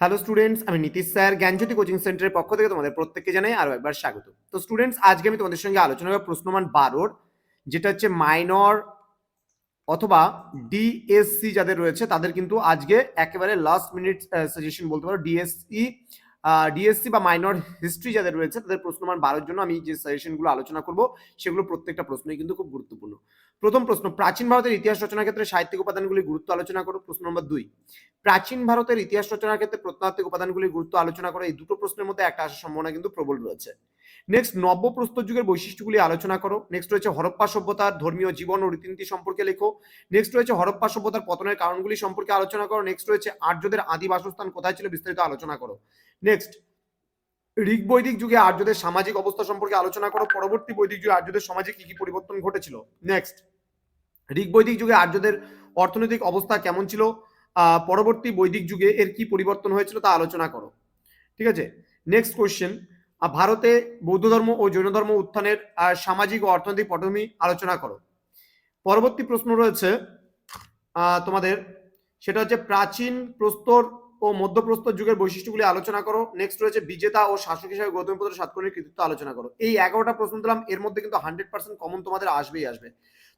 Hello students আমি Nitish sir, জ্ঞানজ্যোতি coaching সেন্টারের পক্ষ থেকে তোমাদের প্রত্যেককে জানাই আরও একবার স্বাগত। তো স্টুডেন্টস আজকে আমি তোমাদের সঙ্গে আলোচনা করব প্রশ্নমান বারোর, যেটা হচ্ছে মাইনর অথবা ডিএসসি যাদের রয়েছে, তাদের কিন্তু আজকে একেবারে লাস্ট মিনিট সাজেশন বলতে পারো ডিএসসি ডিএসসি বা মাইনর হিস্ট্রি যাদের রয়েছে, তাদের প্রশ্নমান বারোর জন্য আমি যে সাজেশনগুলো আলোচনা করব, সেগুলো প্রত্যেকটা প্রশ্নই কিন্তু খুব গুরুত্বপূর্ণ। প্রথম প্রশ্ন, প্রাচীন ভারতের ইতিহাস রচনার ক্ষেত্রে সাহিত্যিক উপাদানগুলি গুরুত্ব আলোচনা করো, প্রশ্ন নম্বর দুই। প্রাচীন ভারতের ইতিহাস রচনার ক্ষেত্রে প্রত্নতাত্ত্বিক উপাদানগুলির গুরুত্ব আলোচনা করো, এই দুটো প্রশ্নের মধ্যে একটা আসার সম্ভাবনা কিন্তু প্রবল রয়েছে। নেক্সট নব্য প্রস্তর যুগের বৈশিষ্ট্যগুলি আলোচনা করো। নেক্সট রয়েছে হরপ্পা সভ্যতার ধর্মীয় জীবন ও রীতিনীতি সম্পর্কে লেখো। নেক্সট রয়েছে হরপ্পা সভ্যতার পতনের কারণগুলি সম্পর্কে আলোচনা করো। নেক্সট রয়েছে আর্যদের আদি বাসস্থান কোথায় ছিল বিস্তারিত আলোচনা করো। নেক্সট ঋগ বৈদিক যুগে আর্যদের সামাজিক অবস্থা সম্পর্কে আলোচনা করো। পরবর্তী বৈদিক যুগে আর্যদের সমাজে কি কি পরিবর্তন ঘটেছিল? নেক্সট ঋগ বৈদিক যুগে আর্যদের অর্থনৈতিক অবস্থা কেমন ছিল? পরবর্তী বৈদিক যুগে এর কি পরিবর্তন হয়েছিল তা আলোচনা করো। ঠিক আছে? নেক্সট কোয়েশ্চেন ভারতে বৌদ্ধ ধর্ম ও জৈন ধর্ম উত্থানের সামাজিক ও অর্থনৈতিক পটভূমি আলোচনা করো। পরবর্তী প্রশ্ন রয়েছে তোমাদের। সেটা হচ্ছে প্রাচীন প্রস্তর ও মধ্যপ্রস্তর যুগের বৈশিষ্ট্যগুলি আলোচনা করো। নেক্সট রয়েছে বিজেতা ও শাসক হিসেবে গৌতম পুত্র সাতকর্ণীর কৃতিত্ব আলোচনা করো। এই এগারোটা প্রশ্ন দিলাম, এর মধ্যে কিন্তু হান্ড্রেড পার্সেন্ট কমন তোমাদের আসবেই আসবে।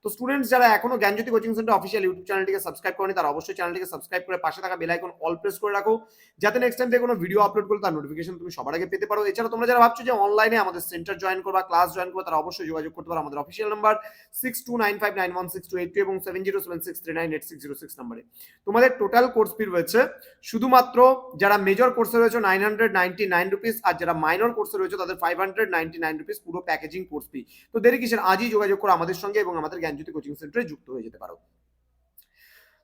তো স্টুডেন্টস যারা এখনও Gyanjyoti coaching centre official YouTube চ্যানেলটিকে সাবস্ক্রাইব করেনি, তারা অবশ্যই চ্যানেলটিকে সাবস্ক্রাইব করে পাশে থাকা বেল আইকন অল প্রেস করে রাখো, যাতে নেক্সট টাইম থেকে কোনো ভিডিও আপলোড করলে তার নোটিফিকেশন তুমি সবার আগে পেতে পারো। এছাড়া তোমরা যারা ভাবছ যে অনলাইনে আমাদের সেন্টার জয়েন করবা ক্লাস জয়েন করবা, তারা অবশ্যই যোগাযোগ করতে পারো আমাদের official number six two nine five nine one six two eight two এবং seven zero seven six three nine eight six zero six নাম্বারে তোমাদের টোটাল কোর্স ফি রয়েছে, শুধুমাত্র যারা মেজর কোর্সে রয়েছে nine hundred ninety nine rupees আর যারা minor কোর্সে রয়েছে তাদের five hundred ninety nine rupees পুরো প্যাকেজিং কোর্স ফি তো দেরি কিসের? আজই যোগাযোগ করো আমাদের সঙ্গে এবং আমাদের জ্ঞানজ্যোতি কোচিং সেন্টারে যুক্ত হয়ে যেতে পারো।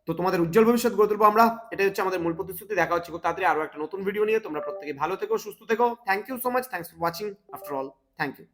তো তোমাদের উজ্জ্বল ভবিষ্যৎ গড়ে তুলবো আমরা। এটাই হচ্ছে আমাদের মূল প্রতিশ্রুতি। দেখা হচ্ছে খুব তাড়াতাড়ি আরও একটা নতুন ভিডিও নিয়ে। তোমরা প্রত্যেকে ভালো থেকো, সুস্থ থেকো। Thank you so much thanks for watching after all thank you